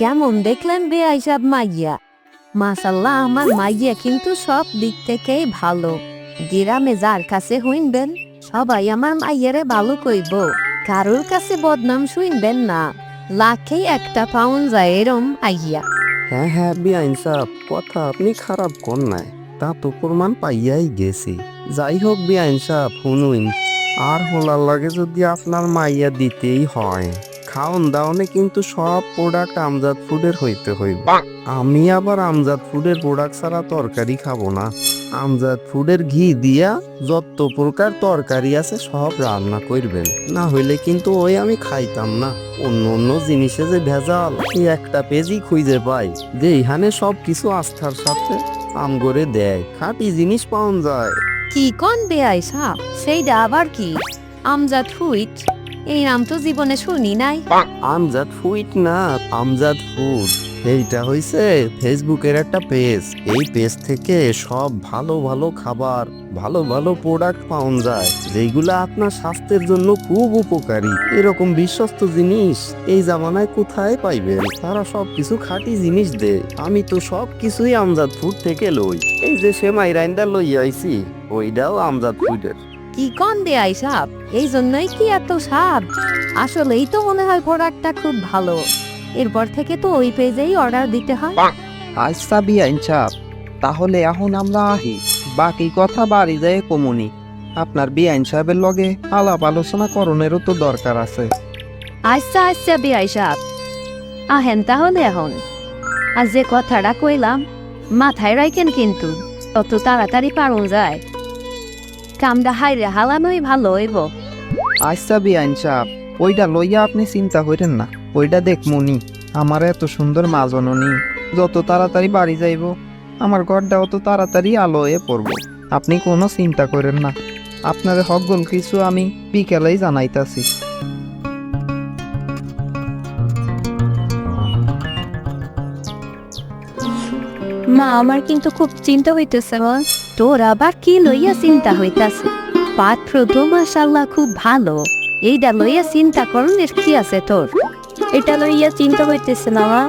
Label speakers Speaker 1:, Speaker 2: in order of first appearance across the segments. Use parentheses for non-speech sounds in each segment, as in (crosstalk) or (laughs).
Speaker 1: কেমন দেখলেন বেআই সাহেব মাইয়া? মাসাল্লাহ আমার মাইয়া কিন্তু সব দিক থেকেই ভালো। গ্রামে যার কাছে হইনবেন সবাই আমার মাইয়ারে ভালো কইব। কারোর কাছে বদনাম শুনবেন না। লাখেই একটা পাউন যায় এরম আইয়া
Speaker 2: হ্যাঁ হ্যাঁ বিআইন সাহেব কথা আপনি খারাপ কর নাই। তা তো প্রমাণ পাইয়াই গেছি। যাই হোক বিআইন সাহেব শুনুন, আর হোলার লাগে যদি আপনার মাইয়া দিতেই হয়। খাওন দাওনে কিন্তু সব প্রোডাক্ট আমজাদ ফুডের হইতে হইব। আমি আবার আমজাদ ফুডের প্রোডাক্ট ছাড়া তরকারি খাব না। আমজাদ ফুডের ঘি দিয়া যত প্রকার তরকারি আছে সব রান্না করবেন। না হইলে কিন্তু ওই আমি খাইতাম না। অন্য অন্য জিনিসে যে ভেজাল এই একটা পেজই খুঁজে পাই যে এখানে সব কিছু আস্থার সাথে আম করে দেয়। খাঁটি জিনিস পাওয়া যায়।
Speaker 1: কি কোন বেআই সাহেব সেইটা আবার কি? আমজাদ ফুইট এই নাম তো জীবনে শুনি নাই।
Speaker 2: আমজাদ ফুড না আমজাদ ফুড। এইটা হইছে ফেসবুকের একটা পেজ। এই পেজ থেকে সব ভালো ভালো খাবার ভালো ভালো প্রোডাক্ট পাওয়া যায় যেগুলো আপনার স্বাস্থ্যের জন্য খুব উপকারী। এরকম বিশ্বস্ত জিনিস এই জামানায় কোথায় পাইবেন? তারা সব কিছু খাঁটি জিনিস দে আমি তো সব কিছুই আমজাদ ফুড থেকে লই। এই যে সেমাই রাইন্দা লই আইছি ওইটাও আমজাদ ফুডের।
Speaker 1: কি কোন বেআই সাহেব এই জন্যই কি এত সাপ? আসলেই তো মনে হয় প্রোডাক্টটা খুব ভালো। এরপর থেকে তো ওই পেজেই অর্ডার দিতে হয়।
Speaker 3: আচ্ছা বিআইন চাপ তাহলে এখন আমরা আহি। বাকি কথা বাড়ি যায় কমুনি। আপনার বিআইন সাহেবের লগে আলাপ আলোচনা করণেরও তো দরকার আছে।
Speaker 1: আচ্ছা আচ্ছা বেআই সাহেব আহেন তাহলে এখন। আর যে কথাটা কইলাম মাথায় রাখেন কিন্তু তত তাড়াতাড়ি পারুন যায়। কামটা হাইরে হালানোই ভালো হইব।
Speaker 3: আচ্ছা বিআইন চাপ ওইটা লইয়া আপনি চিন্তা করেন না। ওইটা দেখমুনি আমার এত সুন্দর মা জননী যত তাড়াতাড়ি বাড়ি যাইব, আমার ঘরটা অত তাড়াতাড়ি আলো হয়ে পড়ব। আপনি কোনো চিন্তা করেন না। আপনার হকগুল কিছু আমি বিকেলেই জানাইতাছি।
Speaker 1: মা, আমার কিন্তু খুব চিন্তা হইতেছে মা। তোর আবার কি লইয়া চিন্তা হইতাছে? পাত্র তো মাসাল্লাহ খুব ভালো। এইটা লইয়া চিন্তা করণের কি আছে তোর?
Speaker 4: এটা লইয়া চিন্তা হইতেছে না মা।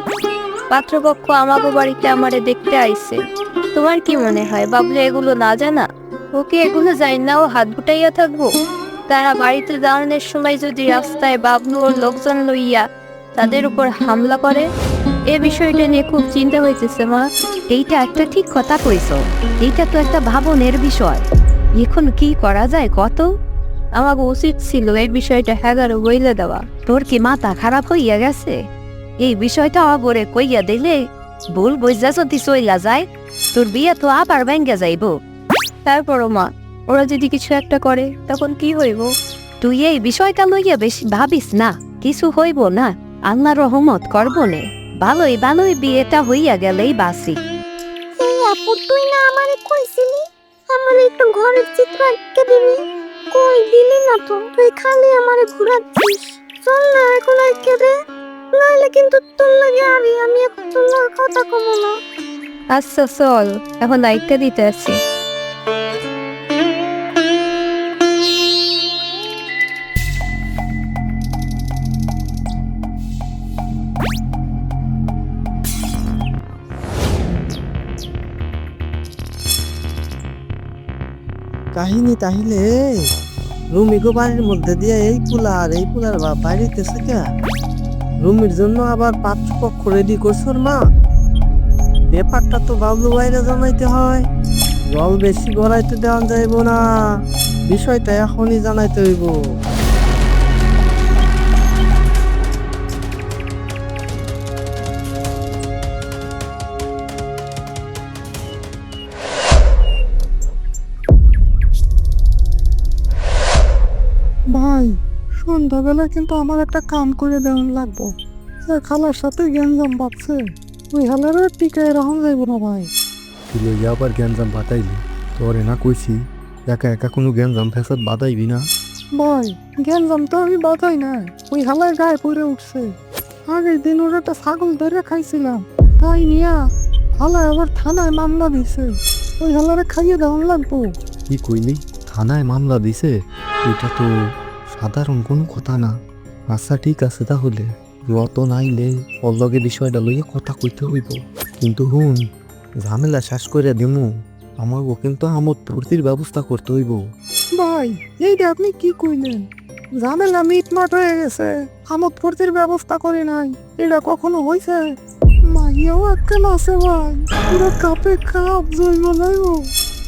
Speaker 4: পাত্রপক্ষ আমাকে বাড়িতে আমারে দেখতে আইছে। তোমার কি মনে হয়, বাবলু এগুলো না জানা? ওকে এগুলো যাই না ও হাত গুটাইয়া থাকব। তারা বাড়িতে দাঁড়ানোর সময় যদি রাস্তায় বাবলু ওর লোকজন লইয়া তাদের উপর হামলা করে এ বিষয়টা নিয়ে খুব চিন্তা হইতেছে মা।
Speaker 1: এইটা একটা ঠিক কথা কইছ। এইটা তো একটা ভাবনের বিষয়। এখন কি করা যায় কত
Speaker 4: আমাকে উচিত ছিল এই বিষয়টা হ্যাগারো বইলে দেওয়া।
Speaker 1: তোর কি মাথা খারাপ হইয়া গেছে? এই বিষয়টা অগরে কইয়া দিলে ভুল বুঝা যদি চইলা যায়, তোর বিয়ে তো আবার ব্যাঙ্গে যাইব।
Speaker 4: তারপরও মা, ওরা যদি কিছু একটা করে, তখন কি হইব?
Speaker 1: তুই এই বিষয়টা লইয়া বেশি ভাবিস না। কিছু হইব না। আল্লাহ রহমত করব নে। ভালোই ভালোই বিয়েটা হইয়া গেলেই বাসি
Speaker 5: এই আপু তুই না আমারে কইছিলি? আমারে একটু ঘরের চিত্র আঁকে দিবি। কই দিলি না তো? তুই খালি আমারে ঘুরাচ্ছিস। চল না এখন আঁকে দে নাইলে কিন্তু তোর লাগে আমি আমি এখন তোর কথা কমো না।
Speaker 4: আচ্ছা চল এখন দায়িত্ব দিতে আছি
Speaker 6: কাহিনী তাহিলে? রুমিগো বাড়ির মধ্যে দিয়ে এই পুলার এই পুলার বা বাইরেতেছে কে? রুমির জন্য আবার পাত্রপক্ষ রেডি করছোর মা? ব্যাপারটা তো বাবলু বাইরে জানাইতে হয়। জল বেশি গড়াইতে দেওয়া যাইব না। বিষয়টা এখনই জানাইতে হইব। সন্ধ্যাবেলা কিন্তু আমার একটা কাম করে দেওয়ান লাগবো। সে খালার সাথে গ্যাঞ্জাম বাঁচছে ওই হালার টিকা এরকম যাইব না ভাই।
Speaker 7: তুই লইয়া আবার গ্যাঞ্জাম বাতাইলি তোরে না কইছি একা একা কোনো গ্যাঞ্জাম ফেসাদ বাতাইবি না?
Speaker 6: ভাই গ্যাঞ্জাম তো আমি বাঁচাই না। ওই হালার গায়ে পড়ে উঠছে। আগের দিন ওর একটা ছাগল ধরে খাইছিলাম। তাই নিয়া হালায় আবার থানায় মামলা দিছে। ওই হালারে খাইয়ে দেওয়ান লাগবো।
Speaker 7: কি কইলি? থানায় মামলা দিছে? এটা তো সাধারণ কোনো কথা না। আচ্ছা ঠিক আছে তাহলে। রতন আইলে ওর লগে বিষয়টা লইয়া কথা কইতে হইব। কিন্তু হুন ঝামেলা শেষ করে দিমু। আমাকে কিন্তু আমোদ ফুর্তির ব্যবস্থা করতে হইব।
Speaker 6: ভাই এইটা আপনি কি কইলেন? ঝামেলা মিটমাট হয়ে গেছে। আমোদ ফুর্তির ব্যবস্থা করে নাই। এটা কখনো হয়েছে মাইয়াও একখান আছে ভাই। পুরো কাপে কাপ জৈব লাগব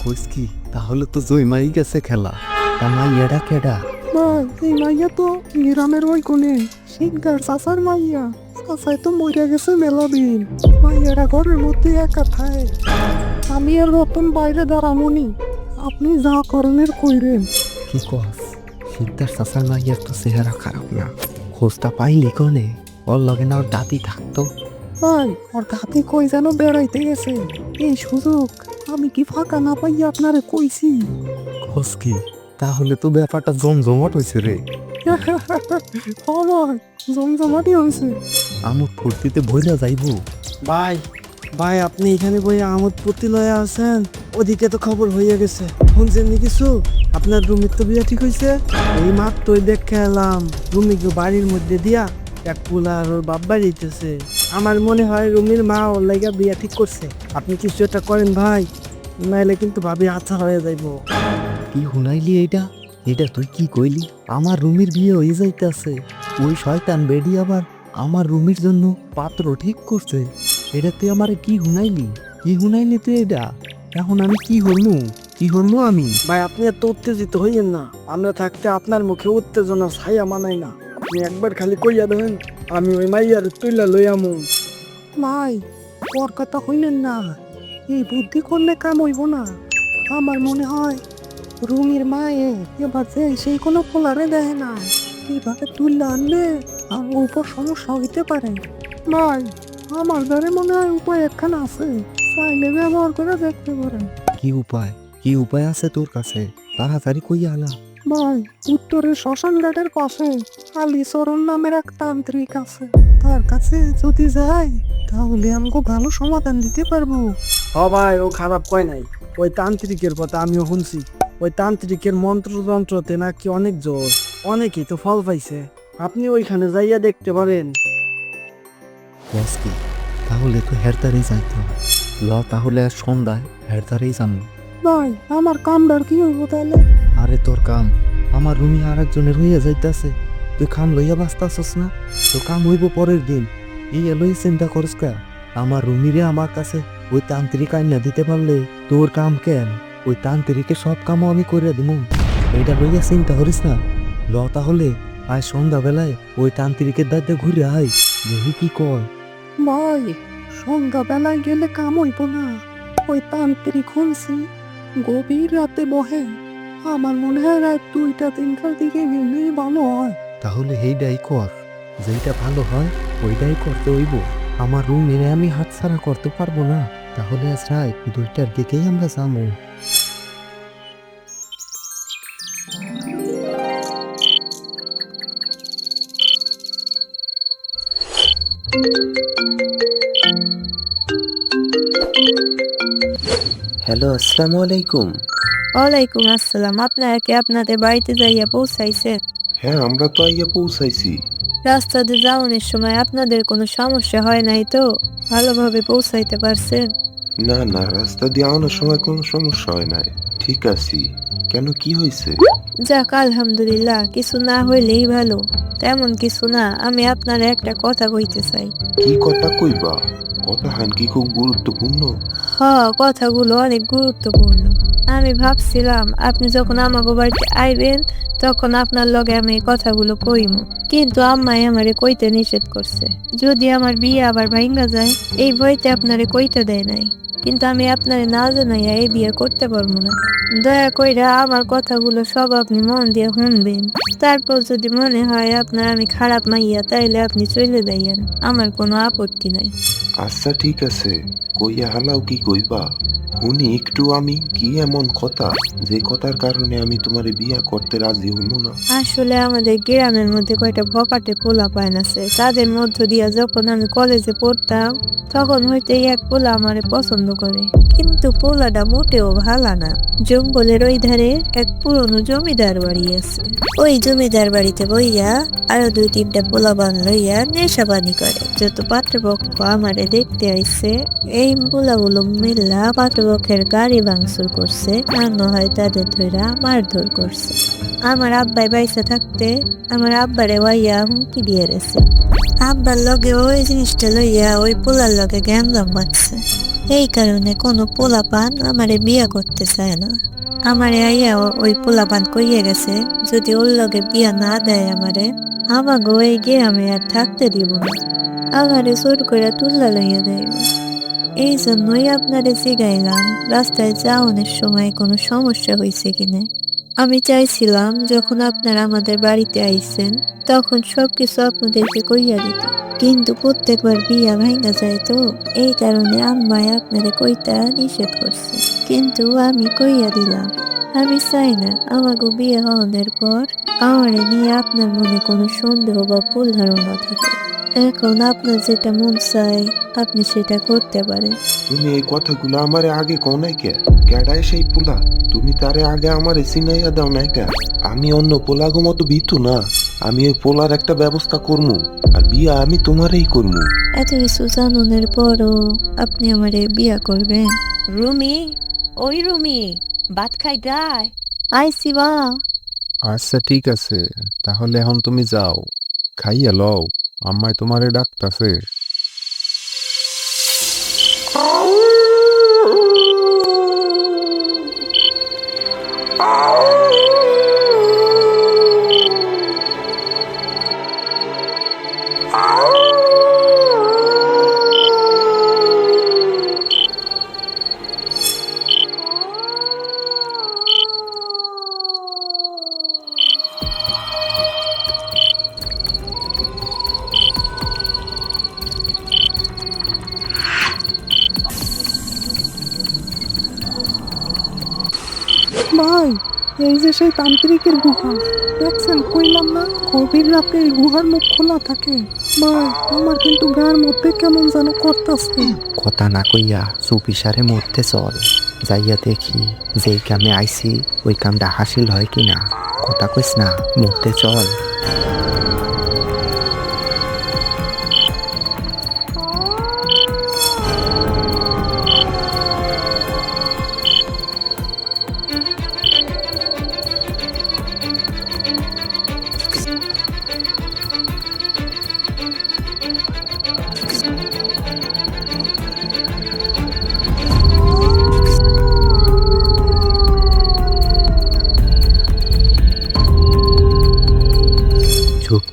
Speaker 7: কইস কি তাহলে তো জয়মাই গেছে খেলা। তা মাইয়াটা কেডা?
Speaker 6: ভাই এই মাইয়া তো গ্রামের ওই কোনে শিকদার চাচার মাইয়া। চাচাই তো মরে গেছে মেলা দিন। মাইয়াটা ঘরের মধ্যে একা থাকে। আমি আর রতন বাইরে দাঁড়ামনি। আপনি যা করণের কইরেন।
Speaker 7: কি কস? সিদ্ধার চাচার মাইয়ার তো চেহারা খারাপ না। খোঁজটা পাইলি কনে? ওর লগে না ওর দাদি থাকতো?
Speaker 6: ভাই ওর হাতে কই যেন বেড়াইতে গেছে। এই সুযোগ আমি কি ফাঁকা না পাইয়া আপনারে কইছি?
Speaker 7: খোঁজ কি? তাহলে তো ব্যাপারটা জমজমাট হয়েছে রে।
Speaker 6: আমার জমজমাটি হয়েছে।
Speaker 7: আমোদ ফুর্তিতে ভইরা যাইবো।
Speaker 6: ভাই ভাই আপনি এখানে বই আমোদ প্রতি লয়ে আছেন ওদিকে তো খবর হয়ে গেছে। শুনছেন নি কিছু? আপনার রুমির তো বিয়া ঠিক হয়েছে এই মাত্রই দেখে এলাম রুমিকে বাড়ির মধ্যে দিয়া এক পুলার ওর বাপ বাড়িতেছে। আমার মনে হয় রুমির মা ওর লাইগা বিয়া ঠিক করছে। আপনি কিছু একটা করেন ভাই নাইলে কিন্তু ভাবি আচ্ছা হয়ে যাইবো।
Speaker 7: কি শুনাইলি এইটা? এটা তুই কি কইলি? আমার রুমির বিয়ে হয়ে যাইতেছে। ওই শয়তান বেডি আবার আমার রুমির জন্য পাত্র ঠিক করছে। এটা তুই আমার কি শুনাইলি? কি শুনাইলি তুই এটা এখন আমি কি হলনু কি হলনু আমি?
Speaker 6: ভাই আপনি এত উত্তেজিত হইয়েন না। আমরা থাকতে আপনার মুখে উত্তেজনা ছাইয়া মানাই না। আপনি একবার খালি কইয়া দেবেন আমি ওই মাইয়ার তুইলা লইয়ামু ভাই ওর কথা হইলেন না। এই বুদ্ধি করলে কাম হইব না। আমার মনে হয় রুমির মায়ে এবার যে সেই কোনো পোলারে দেয় না। কীভাবে তুললে আনলে? আমার উপর সমস্যা হইতে পারে। ভাই আমার ঘরে মনে হয় উপায় একখানা আছে। চাইলে ব্যবহার করে দেখতে পারেন।
Speaker 7: কি উপায়? কি উপায় আছে তোর কাছে? তাড়াতাড়ি কইয়া আলা।
Speaker 6: ভাই উত্তরের শ্মশান ঘাটের পাশে আলিচরণ নামের এক তান্ত্রিক আছে। তার কাছে যদি যাই তাহলে আমাকে ভালো সমাধান দিতে পারব। হ ভাই ও খারাপ কয় নাই। ওই তান্ত্রিকের কথা আমিও শুনছি। ওই তান্ত্রিকের মন্ত্রযন্ত্রতে নাকি অনেক জোর অনেকেই তো ফল পাইছে। আপনি ওইখানে যাইয়া দেখতে পারেন।
Speaker 7: কি তাহলে তো হেরতারেই যাইতে হবে। ল তাহলে সন্ধ্যায় হেরতারেই জানব
Speaker 6: ভাই আমার কামদার কি হইব তাহলে?
Speaker 7: আরে তোর কাম আমার রুমি আর একজনের হইয়া যাইতাছে। তুই কাম লইয়া বাঁচতাছস না? তো কাম হইব পরের দিন। এই লই চিন্তা করিস কা? আমার রুমিরে আমার কাছে ওই তান্ত্রিক আইনা দিতে পারলে তোর কাম কেন? ওই তান্ত্রিকের সব কামও আমি করে দিব এটা লইয়া চিন্তা করিস না। ল তাহলে আজ সন্ধ্যাবেলায় ওই তান্ত্রিকের দাঁতে ঘুরে আয়। দেখি কি কয়।
Speaker 6: ভাই সন্ধ্যা বেলায় গেলে কাম হইব না। ওই তান্ত্রিক শুনছি গভীর রাতে বহে। আমার মনে হয় রাত দুইটা তিনটার দিকে গেলেই ভালো হয়।
Speaker 7: তাহলে এইটাই কর। যেটা ভালো হয় ওইটাই করতে হইব। আমার রুমের আমি হাতছাড়া করতে পারব না। তাহলে আজ রাত দুইটার দিকেই আমরা যাব হ্যালো আসসালামু আলাইকুম
Speaker 8: ওয়ালাইকুম আসসালাম। আপনারা কি আপনাদের বাড়িতে যাইয়া পৌঁছাইছেন?
Speaker 9: হ্যাঁ আমরা তো আইয়া পৌঁছাইছি।
Speaker 8: রাস্তা দিয়ে যাওয়ানোর সময় আপনাদের কোনো সমস্যা হয় নাই তো? ভালোভাবে পৌঁছাইতে পারছেন?
Speaker 9: না না রাস্তা দিয়ে আনার সময় কোনো সমস্যা হয় নাই। ঠিক আছি। কেন কি হয়েছে?
Speaker 8: যাক আলহামদুলিল্লাহ কিছু না হইলেই ভালো। তেমন কিছু না আমি আপনার একটা কথা কইতে চাই।
Speaker 9: কি কথা কইবা? কথা হান কি খুব গুরুত্বপূর্ণ?
Speaker 8: হ কথাগুলো অনেক গুরুত্বপূর্ণ। আমি ভাবছিলাম আপনি যখন আমাকে বাড়িতে আইবেন তখন আপনার লগে আমি এই কথাগুলো কইম। কিন্তু আম্মাই আমারে কইতে নিষেধ করছে। যদি আমার বিয়ে আবার ভাঙ্গা যায় এই ভয়তে আপনারে কইতে দেয় নাই। কিন্তু আমি আপনারে না জানাইয়া এই বিয়ে করতে পারব না। দয়া কইরা আমার কথাগুলো সব আপনি মন দিয়ে শুনবেন। তারপর যদি মনে হয় আপনার আমি খারাপ মাইয়া, তাইলে আপনি চলে যাইয়েন। আমার কোনো আপত্তি নাই।
Speaker 9: আচ্ছা ঠিক আছে। কইয়া হালাও কি কইবা? শুনি, একটু আমি কি এমন কথা? যে কথার কারণে আমি তোমারে বিয়া করতে রাজি হব না।
Speaker 8: আসলে আমাদের গ্রামের মধ্যে কয়টা ভকাটে পোলা পায়ন আছে। তাদের মধ্য দিয়া যখন আমি কলেজে পড়তাম, তখন হইতেই এক পোলা আমারে পছন্দ করে। কিন্তু পোলাটা মোটেও ভালো না। জঙ্গলের ওই ধারে এক পুরনো জমিদার বাড়ি আছে। ওই জমিদার বাড়িতে বইয়া আরও দুই তিনটা পোলা বান লইয়া নেশাবানি করে। যত পাত্রপক্ষ আমারে দেখতে আইছে, এই পোলাগুলো মিল্লা পাত্রপক্ষের গাড়ি ভাঙচুর করছে, আর নয় তাদের ধইরা মারধর করছে। আমার আব্বাই বাইসা থাকতে, আমার আব্বারে ওয়াইয়া হুমকি দিয়ে রেছে। আব্বার লগে ওই জিনিসটা লইয়া ওই পোলার লগে গ্যাঞ্জাম বাঁচছে এই কারণে কোনো পোলা পান আমারে বিয়া করতে চায় না। আমারে আইয়া ওই পোলা পান কইয়ে গেছে, যদি ওর লগে বিয়া না দেয় আমারে আমাকে গিয়ে আমি আর থাকতে দিব না। আমারে জোর করে তুল্লা লইয়া দেয়। এই জন্যই আপনারে জিগাইলাম, রাস্তায় যাওয়ানোর সময় কোনো সমস্যা হয়েছে কিনা। আমি চাইছিলাম যখন আপনারা আমাদের বাড়িতে আইছেন তখন সবকিছু আপনাদেরকে কইয়া দিতে। কিন্তু প্রত্যেকবার বিয়া ভাঙা যায় তো, এই কারণে আম্মায় আপনারে কইতা নিষেধ করছে। কিন্তু আমি কইয়া দিলাম, আমি চাই না আমাকে বিয়ে হওয়ানোর পর আমার নিয়ে আপনার মনে কোনো সন্দেহ বা ভুল ধারণা থাকে। এখন আপনার যেটা মন চায় আপনি সেটা করতে পারেন।
Speaker 9: তুমি এই কথাগুলো আমারে আগে কও নাই কে? কেডায় সেই পোলা তুমি তারে আগে আমারে চিনাইয়া দাও নাই কে? আমি অন্য পোলাগো মতো বিতু না আমি ওই পোলার একটা ব্যবস্থা করমু আর বিয়া আমি তোমারই করমু।
Speaker 8: এত কিছু জানানোর পরও আপনি আমারে বিয়া করবেন।
Speaker 1: রুমি ওই রুমি ভাত খাই দায়
Speaker 8: আইসি বা
Speaker 10: আচ্ছা ঠিক আছে তাহলে এখন তুমি যাও। খাইয়া লও আম্মায় তোমারে ডাকতাছে।
Speaker 6: সেই তান্ত্রিকের গুহা। দেখছেন, কইলাম না, গভীর রাতে এই গুহার মুখ খোলা থাকে। ভাই, আমার কিন্তু গায়ের মধ্যে কেমন যেন করতেছে।
Speaker 7: কথা না কইয়া সুপিসারে মরতে চল। যাইয়া দেখি যেই কামে আইছি, ওই কামটা হাসিল হয় কিনা। কথা কইস না, মরতে চল।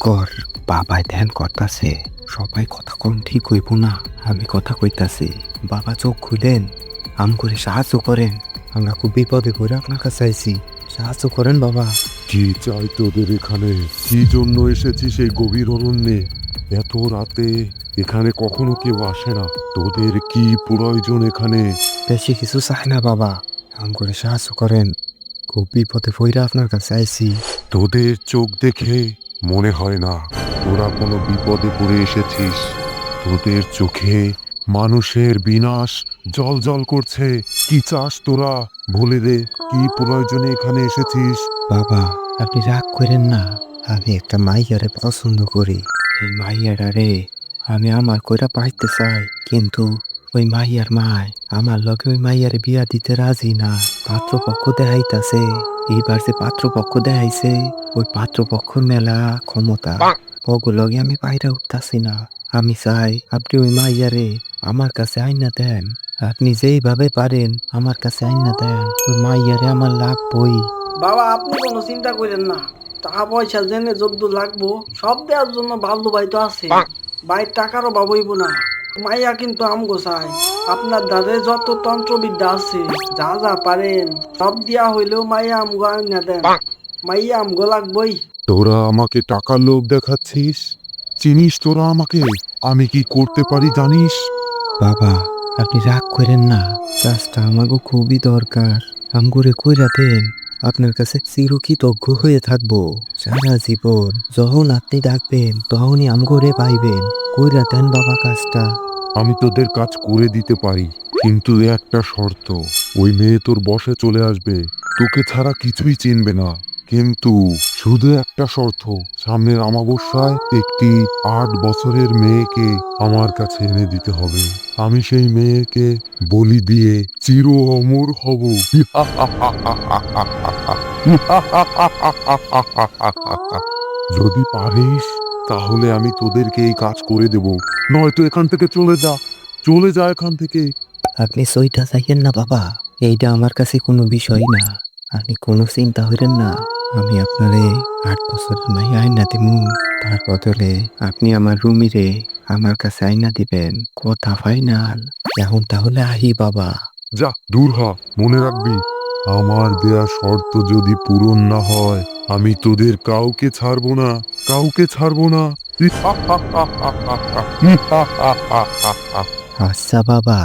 Speaker 7: কর বাবাই ধ্যান করতাছে। সবাই কথা কম ঠিক হইব না আমি কথা কইতাছি। বাবা চোখ খুলেন আম করে সাহায্য করেন। আমরা খুব বিপদে করে আপনার কাছে আইছি। সাহায্য করেন বাবা।
Speaker 11: কি চাই তোদের এখানে? কি জন্য এসেছি সেই গভীর অরণ্যে? এত রাতে এখানে কখনো কেউ আসে না। তোদের কি প্রয়োজন এখানে?
Speaker 7: বেশি কিছু চাই না বাবা। আম করে সাহায্য করেন। খুব বিপদে পইরা আপনার কাছে আইছি।
Speaker 11: তোদের চোখ দেখে মনে হয় না, তোরা কোনো বিপদে পড়ে এসেছিস। তোদের চোখে মানুষের বিনাশ জল জল করছে। কি চাস তোরা? বলে দে, কি প্রয়োজনে এখানে এসেছিস?
Speaker 7: বাবা, আপনি রাগ করেন না। আমি একটা মাইয়ারে পছন্দ করি। এই মাইয়াটারে আমি আমার কইরা পাইতে চাই, কিন্তু ওই মাইয়ার মায় আমার লগে ওই মাইয়ারে বিয়া দিতে রাজি না পাত্রপক্ষ দেখাইতাছে এইবার যে পাত্রপক্ষ দেখাইছে ওই পাত্রপক্ষ মেলা ক্ষমতা ওগুলোকে আমি পাইরা উঠতাছি না আমি চাই আপনি ওই মাইয়ারে আমার কাছে আইনা দেন আপনি যেইভাবে পারেন আমার কাছে আইনা দেন ওই মাইয়ারে আমার লাগবই
Speaker 6: বাবা আপনি কোনো চিন্তা করেন না টাকা পয়সা জেনে যদ্দ লাগবো সব দেওয়ার জন্য বাবলু ভাই তো আছে ভাই টাকারও বাবইব না মাইয়া কিন্তু আমগো চাই আপনার ধারে যত তন্ত্রবিদ্যা আছে যা যা পারেন সব দিয়া হইলেও মাইয়া আমগো আইনা দেন। মাইয়া আমগো লাগবই।
Speaker 11: তোরা আমাকে টাকার লোভ দেখাচ্ছিস? চিনিস তোরা আমাকে? আমি কি করতে পারি জানিস?
Speaker 7: বাবা আপনি রাগ করেন না। কাজটা আমাকে খুবই দরকার। আমগুরে কইরা দেন। আপনার কাছে চিরকৃতজ্ঞ হয়ে থাকব। সারা জীবন যখন আপনি ডাকবেন, তখনই আমগরে পাইবেন, কইরা দেন বাবা কাজটা।
Speaker 11: আমি তোদের কাজ করে দিতে পারি, কিন্তু একটা শর্ত, ওই মেয়ে তোর বসে চলে আসবে, তোকে ছাড়া কিছুই চিনবে না। কিন্তু শুধু একটা শর্ত, সামনের অমাবস্যায় একটি আট বছরের মেয়েকে আমার কাছে এনে দিতে হবে। আমি সেই মেয়েকে বলি দিয়ে চির অমর হব। যদি পারিস, তাহলে আমি তোদেরকে এই কাজ করে দেব। নয়তো এখান থেকে চলে যা। চলে যা এখান থেকে।
Speaker 7: আপনি সইটা চাইয়েন না বাবা। এইটা আমার কাছে কোনো বিষয় না। আপনি কোনো চিন্তা হইলেন না। আমি আপনারে আট বছরের মাই আয়না দিমু তার বদলে আপনি আমার রুমিরে আমার কাছে আয়না দিবেন কথা ফাইনাল এখন তাহলে আহি বাবা
Speaker 11: যা দূর হ মনে রাখবি আমার দেয়া শর্ত যদি পূরণ না হয় আমি তোদের কাউকে ছাড়বো না কাউকে ছাড়বো না
Speaker 7: আচ্ছা বাবা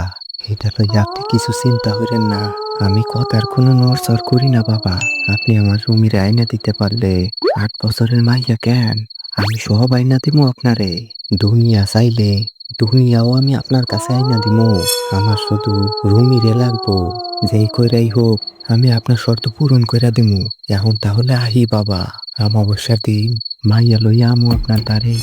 Speaker 7: এটা লইয়া আপনি কিছু চিন্তা করেন না। আমি কথার কোনো নড়চড় করি না, বাবা। আপনি আমার রুমির আয়না দিতে পারলে আট বছরের মাইয়া কেন? আমি সব আয়না দিমু আপনারে। দুনিয়া চাইলে দুনিয়াও আমি আপনার কাছে আয়না দিমু। আমার শুধু রুমিরে লাগবো। যেই কইরাই হোক, আমি আপনার শর্ত পূরণ কইরা দিমু। এখন তাহলে আহি, বাবা। অমাবস্যার দিন। মাইয়া লইয়া আমু আপনার দ্বারে।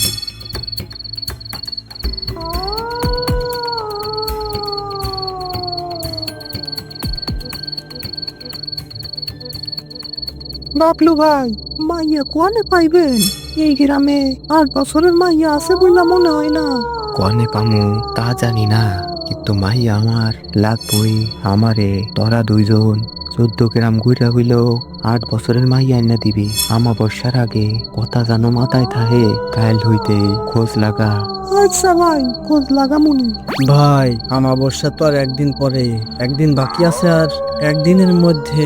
Speaker 6: বাবলু ভাই মাইয়া কোয়ানে পাইবেন? এই গ্রামে আট বছরের মাইয়া আছে বললা মনে হয় না।
Speaker 7: কনে পামু তা জানি না কিন্তু মাই আমার লাগবই আমারে তোরা দুইজন। চোদ্দ গ্রাম ঘুরা হইল আট বছরের মাই আইনা দিবি। আমা বর্ষার আগে কথা জানো মাথায় থাহে কাল হইতে খোঁজ লাগা।
Speaker 6: আচ্ছা ভাই খোঁজ লাগামুনি ভাই আমাবস্যা তো আর একদিন পরে একদিন বাকি আছে আর একদিনের মধ্যে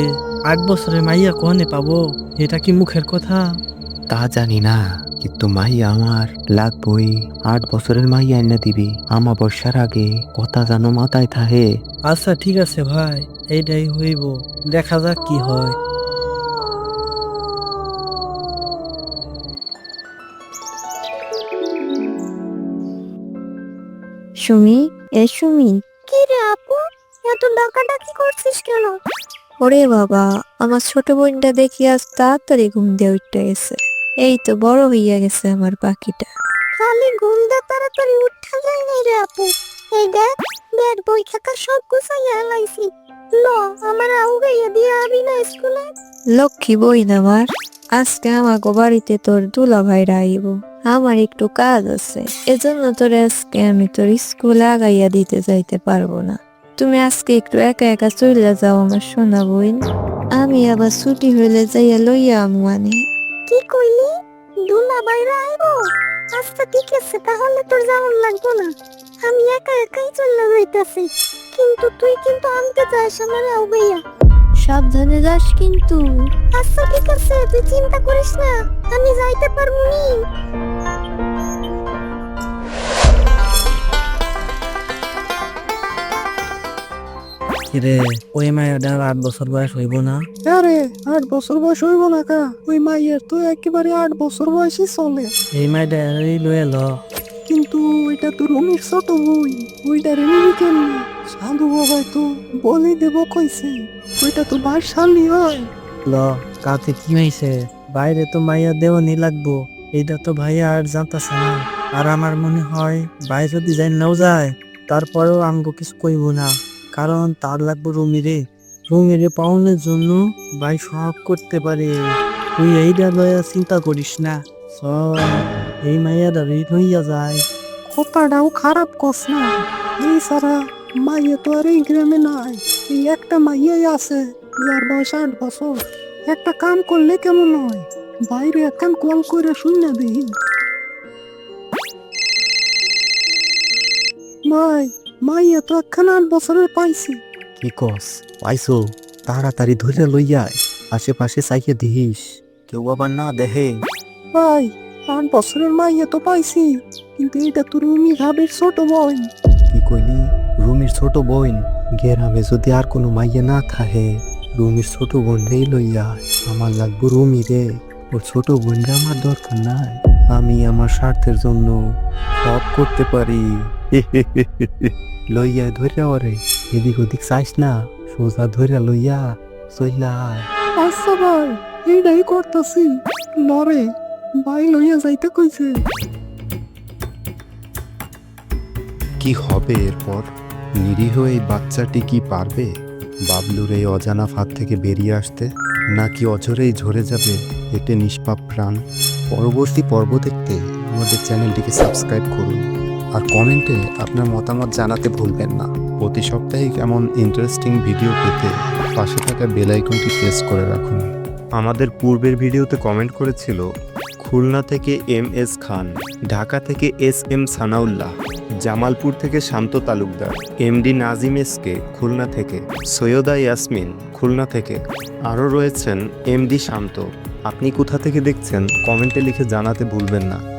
Speaker 6: আট বছরের মাইয়া কনে পাবো? এটা কি মুখের কথা?
Speaker 7: তা জানি না কিন্তু মাইয়া আমার লাগবই। আট বছরের মাইয়া এনে দিবি। আমা বর্ষার আগে কথা জানো মাথায় থাহে
Speaker 6: আচ্ছা ঠিক আছে ভাই এইটাই হইব। দেখা যাক কি হয়।
Speaker 8: সুমি এ সুমি
Speaker 5: কি রে আপু? এত ডাকাডাকি করছিস কেন?
Speaker 8: ওরে বাবা আমার ছোট বোনটা দেখি আজ তাড়াতাড়ি ঘুম দিয়ে উঠতে গেছে। এই তো বড় হইয়া গেছে আমার পাখিটা।
Speaker 5: খালি ঘুম দে তাড়াতাড়ি উঠা যায় নাই রে আপু। এই দেখ ব্যাট বই খাতা সব গুছাইয়া লাইছি ল আমার আউ গাইয়া দিয়ে আবি না স্কুলে?
Speaker 8: লক্ষ্মী বই না আমার আজকে আমাকে বাড়িতে তোর দুলা ভাইরা আইব। আমার একটু কাজ আছে এজন্য তোর আজকে আমি তোর স্কুলে আগাইয়া দিতে যাইতে পারব না। তুমি আজকে একটু একা একা চলে যাও আমার সোনা বোন আমি আবার ছুটি হইলে যাইয়া লইয়া আমুয়ানি
Speaker 5: কি কইলি? দুলা বাইরে আইবো? আচ্ছা ঠিক আছে তাহলে তোর যাওয়ার লাগবো না। আমি একা একাই চলে যাইতাছি। কিন্তু তুই কিন্তু আনতে যাস আমার আউগাইয়া
Speaker 8: সাবধানে যাস কিন্তু।
Speaker 5: আচ্ছা ঠিক আছে তুই চিন্তা করিস না। আমি যাইতে পারব নি।
Speaker 6: কিরে? ওই মায়ের আট বছর বয়স হইব না? আরে আট বছর বয়স হইব না কা? ওই মাইয়ের তো একেবারে আট বছর বয়সই চলে। এই মাইটা লয়ে ল। কিন্তু ওইটা তো রুমির ছোট বই। ওইটা রেমি কেন সাধু বাবাই তো বলে দেব কইছে ওইটা তো বাসালি হয়। ল কাতে কি হয়েছে বাইরে তো মাইয়া দেও নি লাগবো। এইটা তো ভাইয়া আর জানতাছে না। আর আমার মনে হয় বাইরে যদি যাই নাও যায় তারপরেও আমগো কিছু কইব না। কারণ তার লাগবে রুমিরে। রুমিরে পাওনের জন্য ভাই সব করতে পারে। তুই এইটা লয়া চিন্তা করিস না। সব এই মাইয়াটা রেড হইয়া যায় কথাটাও খারাপ কস না। এই সারা মাইয়া তো আর এই গ্রামে নাই। এই একটা মাইয়াই আছে, যার বয়স আট বছর। একটা কাম করলে কেমন হয়? বাইরে এখন কল করে শুনে দিই। মাই মাইয়া তো একখান আট বছরের পাইছি।
Speaker 7: কি কস? পাইছো। তাড়াতাড়ি ধরে লইয়ায় আশেপাশে চাইয়ে দিস কেউ আবার না দেহে
Speaker 6: ভাই আট বছরের মাইয়া তো পাইছি কিন্তু এটা তো রুমি ঘাবের ছোট বই
Speaker 7: কি কইলি? রুমির ছোট বোন? গেরামে যদি আর কোনো মাইয়ে না থাকে রুমির ছোট বোন রেই লইয়া আমার লাগবো রুমি রে। ওর ছোট বোনরা আমার দরকার নাই। আমি আমার স্বার্থের জন্য সব করতে পারি। (laughs) লইয়া ধরে ওরে এদিক ওদিক চাইস না সোজা ধরে লইয়া চইলা।
Speaker 6: আচ্ছা ভাই এইটাই করতেছি। লরে ভাই লইয়া যাইতে কইছে।
Speaker 7: কি হবে এরপর? নিরীহ এই বাচ্চাটি কি পারবে? বাবলুর এই অজানা ফাঁদ থেকে বেরিয়ে আসতে? নাকি অজরেই ঝরে যাবে এতে নিষ্পাপ প্রাণ? পরবর্তী পর্ব দেখতে আমাদের চ্যানেলটিকে সাবস্ক্রাইব করুন। আর কমেন্টে আপনার মতামত জানাতে ভুলবেন না। প্রতি সপ্তাহে কেমন ইন্টারেস্টিং ভিডিও পেতে পাশে থাকা বেল আইকনটি প্রেস করে রাখুন। আমাদের পূর্বের ভিডিওতে কমেন্ট করেছিল, খুলনা থেকে এম এস খান, ঢাকা থেকে এস এম সানাউল্লাহ, জামালপুর থেকে শান্ত তালুকদার এমডি নাজিম এসকে খুলনা থেকে সৈয়দা ইয়াসমিন, খুলনা থেকে। আরও রয়েছেন এমডি শান্ত। আপনি কোথা থেকে দেখছেন? কমেন্টে লিখে জানাতে ভুলবেন না।